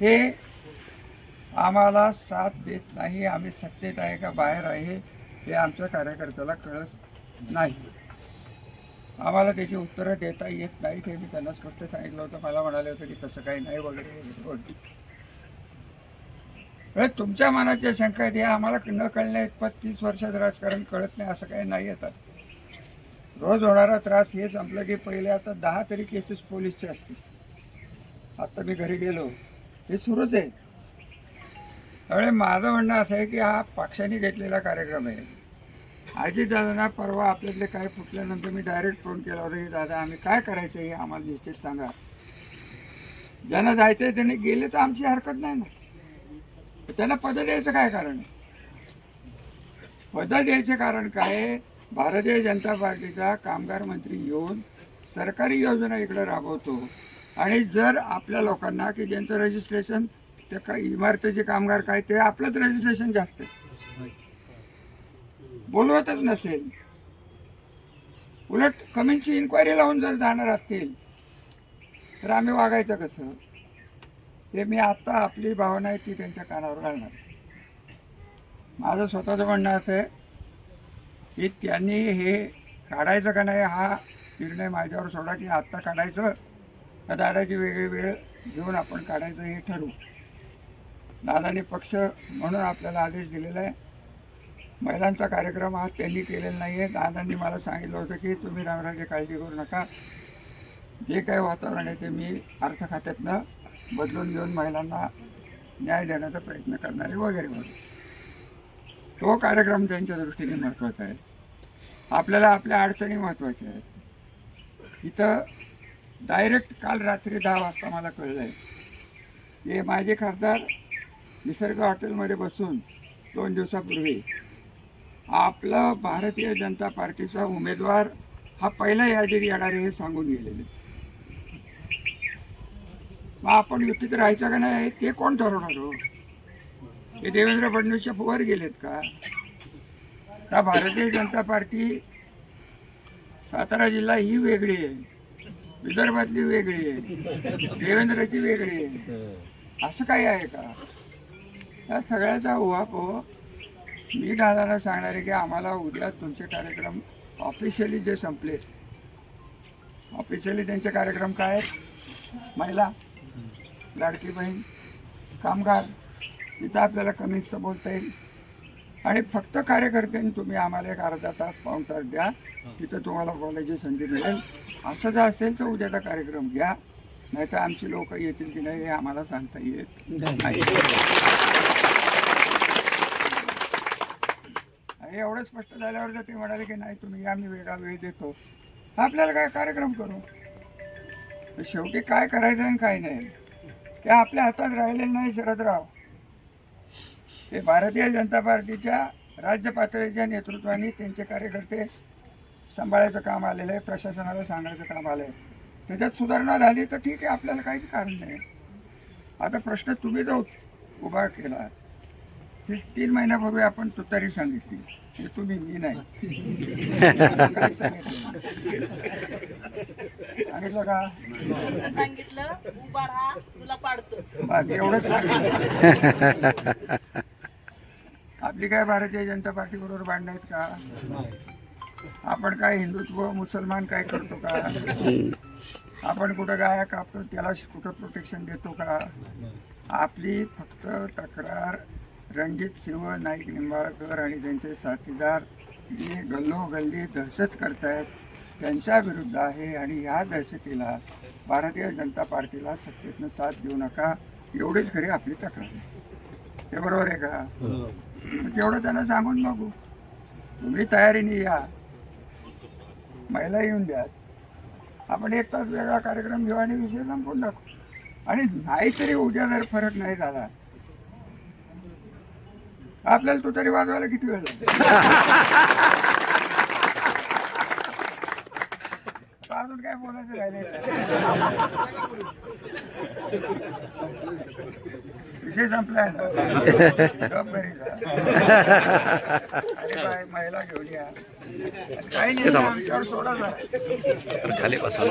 हे आम्हाला साथ देत नाही. आम्ही सत्तेत आहे का बाहेर आहे हे आमच्या कार्यकर्त्याला कळत नाही. आम्हाला त्याची उत्तरं देता येत नाहीत हे मी त्यांना स्पष्ट सांगितलं होतं. मला म्हणाले होते की तसं काही नाही वगैरे वगैरे तुमच्या मनाच्या शंका आहेत या आम्हाला न कळण्या इतपत तीस वर्षात राजकारण कळत नाही असं काही नाही येतात रोज होणारा त्रास हे संपलं की पहिले आता दहा तरी केसेस पोलीसचे असतील. आत्ता मी घरी गेलो. हे सुरूच आहे. त्यामुळे माझं म्हणणं असं आहे की हा पक्षाने घेतलेला कार्यक्रम आहे. अजितदादांना परवा आपल्यातले काय फुटल्यानंतर मी डायरेक्ट फोन केला होता की दादा आम्ही काय करायचं हे आम्हाला निश्चित सांगा. ज्यांना जायचं आहे त्यांनी गेले तर आमची हरकत नाही ना. त्यांना पद द्यायचं काय कारण? आहे पद कारण काय भारतीय जनता पार्टीचा कामगार मंत्री येऊन सरकारी योजना इकडं राबवतो. आणि जर आपल्या लोकांना की ज्यांचं रजिस्ट्रेशन त्या काही इमारतीचे कामगार काय ते आपलंच रजिस्ट्रेशन जास्त बोलवतच नसेल. उलट कमीची इन्क्वायरी लावून जर जाणार असतील तर आम्ही वागायचं कसं? हे मी आत्ता आपली भावना आहे ती त्यांच्या कानावर घालणार. माझं स्वतःचं म्हणणं असं आहे की त्यांनी हे काढायचं का नाही हा निर्णय माझ्यावर सोडा की आत्ता काढायचं. त्या दादाची वेगळी वेळ घेऊन आपण काढायचं हे ठरवू. दादाने पक्ष म्हणून आपल्याला आदेश दिलेला आहे. महिलांचा कार्यक्रम हा त्यांनी केलेला नाही आहे दादांनी मला सांगितलं होतं की तुम्ही रामराजे काळजी करू नका. जे काही वातावरण आहे ते मी अर्थ खात्यातनं बदलून घेऊन महिलांना न्याय देण्याचा प्रयत्न करणारे वगैरे वगैरे. तो कार्यक्रम त्यांच्या दृष्टीने महत्त्वाचा आहे. आपल्याला आपल्या अडचणी महत्त्वाच्या आहेत. इथं डायरेक्ट काल रात्री दहा वाजता मला कळलं आहे हे माझे खासदार निसर्ग हॉटेलमध्ये बसून दोन दिवसापूर्वी. आपला भारतीय जनता पार्टीचा उमेदवार हा पहिला यादीत येणार आहे हे सांगून गेलेले. मग आपण युतीत राहायचं का नाही ते कोण ठरवणार हो? हे देवेंद्र फडणवीसच्या पुवर गेलेत का? का भारतीय जनता पार्टी सातारा जिल्हा ही वेगळी आहे? विदर्भातली वेगळी आहे. देवेंद्रची वेगळी आहे. असं काही आहे का? या सगळ्याचा उहापो मी दादाला सांगणार आहे की आम्हाला उद्या तुमचे कार्यक्रम ऑफिशियली जे संपले. ऑफिशियली त्यांचे कार्यक्रम काय आहेत? महिला लाडकी बहीण कामगार तिथं आपल्याला कमीच बोलता येईल. आणि फक्त कार्यकर्त्यांनी तुम्ही आम्हाला एक अर्धा तास पाऊण तास द्या. तिथं तुम्हाला बोलायची संधी मिळेल. असं जर असेल तर उद्याचा कार्यक्रम घ्या. नाही तर आमची लोक येतील की नाही हे आम्हाला सांगता येत नाही. एवढं स्पष्ट झाल्यावर जर ते म्हणाले की नाही तुम्ही या मी वेगळा वेळ देतो. आपल्याला काय कार्यक्रम करू? शेवटी काय करायचं आणि काय नाही? ते आपल्या हातात राहिलेलं नाही शरदराव. ते भारतीय जनता पार्टीच्या राज्य पातळीच्या नेतृत्वाने त्यांचे कार्यकर्ते सांभाळायचं काम आलेलं आहे प्रशासनाला सांगायचं काम आलं आहे त्याच्यात सुधारणा झाली तर ठीक आहे आपल्याला काहीच कारण नाही. आता प्रश्न तुम्ही जो उभा केला ही तीन महिन्यापूर्वी आपण तुतारी सांगितली. हे तुम्ही मी नाही. सांगितलं का? तुला सांगितलं एवढंच सांगितलं. आपली काय भारतीय जनता पार्टी बरोबर भांडणं आहेत का? आपण काय हिंदुत्व मुसलमान काय करतो का? आपण कुठं गाया कापतो त्याला कुठं प्रोटेक्शन देतो का? आपली फक्त तक्रार रणजित सिंह नाईक निंबाळकर आणि त्यांचे साथीदार जे गल्लोगल्ली दहशत करतायत त्यांच्या विरुद्ध आहे आणि ह्या दहशतीला भारतीय जनता पार्टीला सत्तेतनं साथ देऊ नका. एवढीच खरी आपली तक्रार आहे. ते बरोबर आहे का? तेवढं त्यांना सांगून बघू. तुम्ही तयारीने या. महिला येऊन द्या. आपण एक तास वेगळा कार्यक्रम घेऊ आणि विषय संपून टाकू. आणि नाहीतरी उद्या जर फरक नाही झाला आपल्याला तो तरी वाजवायला किती वेळ लागेल? अजून काय बोलायचं राहिले विषय संपलाय ना महिला घेऊन या. काही नाही आमच्यावर सोडा. खाली बसा